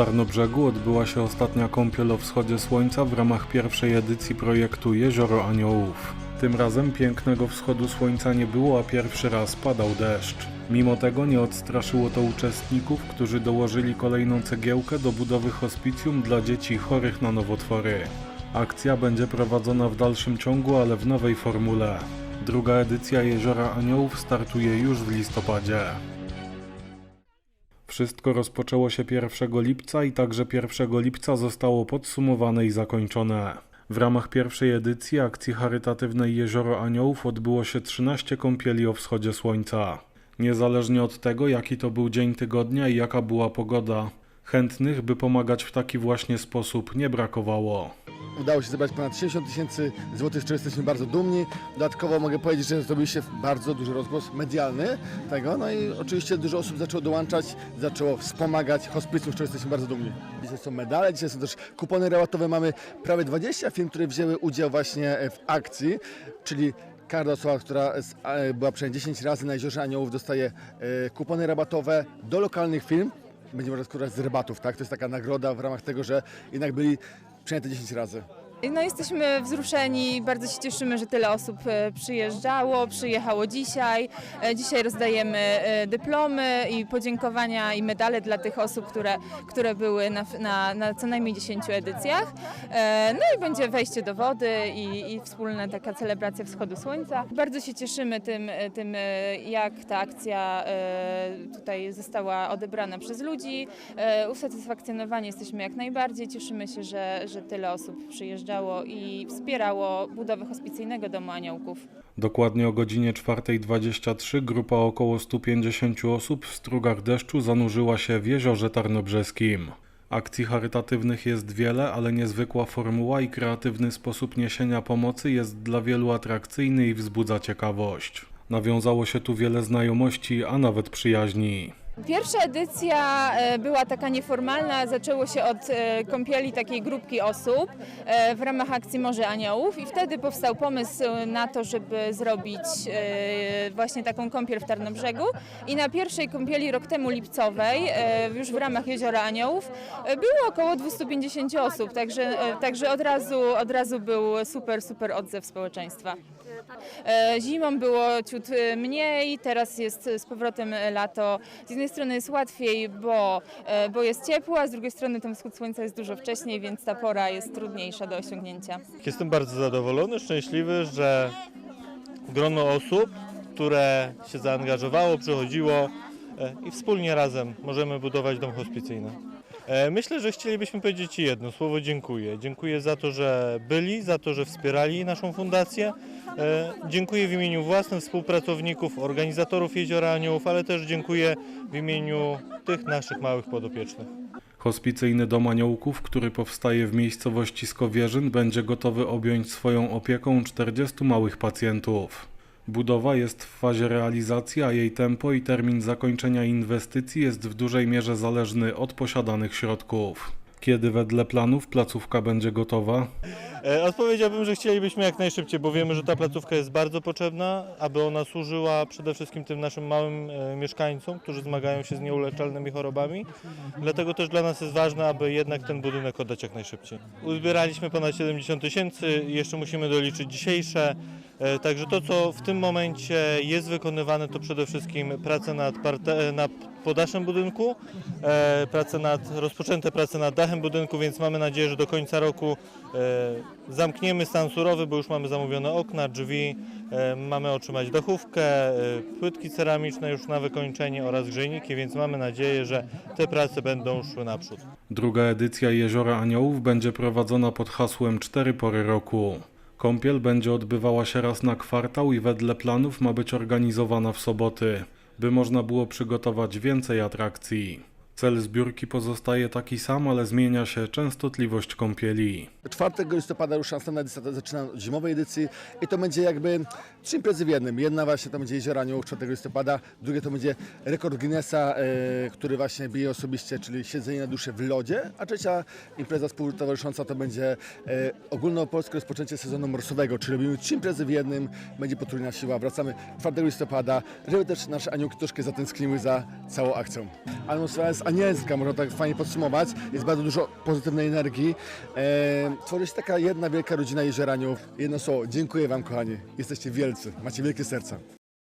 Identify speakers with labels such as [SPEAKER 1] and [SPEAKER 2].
[SPEAKER 1] Tarnobrzegu odbyła się ostatnia kąpiel o wschodzie słońca w ramach pierwszej edycji projektu Jezioro Aniołów. Tym razem pięknego wschodu słońca nie było, a pierwszy raz padał deszcz. Mimo tego nie odstraszyło to uczestników, którzy dołożyli kolejną cegiełkę do budowy hospicjum dla dzieci chorych na nowotwory. Akcja będzie prowadzona w dalszym ciągu, ale w nowej formule. Druga edycja Jeziora Aniołów startuje już w listopadzie. Wszystko rozpoczęło się 1 lipca i także 1 lipca zostało podsumowane i zakończone. W ramach pierwszej edycji akcji charytatywnej Jezioro Aniołów odbyło się 13 kąpieli o wschodzie słońca. Niezależnie od tego, jaki to był dzień tygodnia i jaka była pogoda, chętnych, by pomagać w taki właśnie sposób, nie brakowało.
[SPEAKER 2] Udało się zebrać ponad 60 tysięcy złotych, z czego jesteśmy bardzo dumni. Dodatkowo mogę powiedzieć, że zrobił się bardzo duży rozgłos medialny tego, no i oczywiście dużo osób zaczęło dołączać, zaczęło wspomagać hospicjum, z czego jesteśmy bardzo dumni. Dzisiaj są medale, dzisiaj są też kupony rabatowe. Mamy prawie 20 firm, które wzięły udział właśnie w akcji, czyli Każda osoba, która e, była przynajmniej 10 razy na Jeziorze Aniołów dostaje e, kupony rabatowe do lokalnych firm. Będzie można skorzystać z rabatów, tak? To jest taka nagroda w ramach tego, że jednak byli przynajmniej te 10 razy.
[SPEAKER 3] No jesteśmy wzruszeni, bardzo się cieszymy, że tyle osób e, przyjeżdżało, przyjechało dzisiaj. E, Dzisiaj rozdajemy e, dyplomy i podziękowania i medale dla tych osób, które, które były na, na, na co najmniej 10 edycjach. No i będzie wejście do wody i, i wspólna taka celebracja wschodu słońca. Bardzo się cieszymy tym, tym jak ta akcja tutaj została odebrana przez ludzi. Usatysfakcjonowani jesteśmy jak najbardziej. Cieszymy się, że, że tyle osób i wspierało budowę hospicyjnego Domu Aniołków.
[SPEAKER 1] Dokładnie o godzinie 4.23 grupa około 150 osób w strugach deszczu zanurzyła się w jeziorze tarnobrzeskim. Akcji charytatywnych jest wiele, ale niezwykła formuła i kreatywny sposób niesienia pomocy jest dla wielu atrakcyjny i wzbudza ciekawość. Nawiązało się tu wiele znajomości, a nawet przyjaźni.
[SPEAKER 3] Pierwsza edycja e, była taka nieformalna, zaczęło się od e, kąpieli takiej grupki osób e, w ramach akcji Morze Aniołów i wtedy powstał pomysł na to, żeby zrobić właśnie taką kąpiel w Tarnobrzegu i na pierwszej kąpieli rok temu lipcowej, już w ramach Jeziora Aniołów, było około 250 osób, także, także od, razu, od razu był super, super odzew społeczeństwa. E, Zimą było ciut e, mniej, teraz jest z powrotem e, lato. Z jednej strony jest łatwiej, bo, e, bo jest ciepło, a z drugiej strony ten wschód słońca jest dużo wcześniej, więc ta pora jest trudniejsza do osiągnięcia.
[SPEAKER 4] Jestem bardzo zadowolony, szczęśliwy, że grono osób, które się zaangażowało, przychodziło e, i wspólnie razem możemy budować dom hospicyjny. E, Myślę, że chcielibyśmy powiedzieć jedno słowo dziękuję. Dziękuję za to, że byli, za to, że wspierali naszą fundację. E, Dziękuję w imieniu własnych współpracowników, organizatorów Jeziora Aniołów, ale też dziękuję w imieniu tych naszych małych podopiecznych.
[SPEAKER 1] Hospicyjny Dom Aniołków, który powstaje w miejscowości Skowierzyn, będzie gotowy objąć swoją opieką 40 małych pacjentów. Budowa jest w fazie realizacji, a jej tempo i termin zakończenia inwestycji jest w dużej mierze zależny od posiadanych środków. Kiedy wedle planów placówka będzie gotowa?
[SPEAKER 4] E, Odpowiedziałbym, że chcielibyśmy jak najszybciej, bo wiemy, że ta placówka jest bardzo potrzebna, aby ona służyła przede wszystkim tym naszym małym e, mieszkańcom, którzy zmagają się z nieuleczalnymi chorobami. Dlatego też dla nas jest ważne, aby jednak ten budynek oddać jak najszybciej. Uzbieraliśmy ponad 70 tysięcy, jeszcze musimy doliczyć dzisiejsze. E, Także to, co w tym momencie jest wykonywane, to przede wszystkim prace nad, parte, nad podaszem budynku, e, prace nad, rozpoczęte prace nad dachem budynku, więc mamy nadzieję, że do końca roku e, zamkniemy stan surowy, bo już mamy zamówione okna, drzwi, e, mamy otrzymać dachówkę, e, płytki ceramiczne już na wykończenie oraz grzejniki, więc mamy nadzieję, że te prace będą szły naprzód.
[SPEAKER 1] Druga edycja Jeziora Aniołów będzie prowadzona pod hasłem Cztery pory roku. Kąpiel będzie odbywała się raz na kwartał i wedle planów ma być organizowana w soboty, by można było przygotować więcej atrakcji. Cel zbiórki pozostaje taki sam, ale zmienia się częstotliwość kąpieli.
[SPEAKER 2] 4 listopada rusza następna edycja, zaczyna od zimowej edycji i to będzie jakby trzy imprezy w jednym. Jedna właśnie to będzie Jezioro Aniołów 4 listopada, drugie to będzie rekord Guinnessa, e, który właśnie bije osobiście, czyli siedzenie na duszy w lodzie, a trzecia impreza współtowarzysząca to będzie e, ogólnopolskie rozpoczęcie sezonu morsowego, czyli robimy trzy imprezy w jednym, będzie potrójna siła. Wracamy 4 listopada, żeby też nasze aniołki troszkę zatęskniły za całą akcją. Anielska, można tak fajnie podsumować. Jest bardzo dużo pozytywnej energii. E, tworzy się taka jedna wielka rodzina Jezioraniów. Jedno słowo, dziękuję Wam kochani. Jesteście wielcy, macie wielkie serca.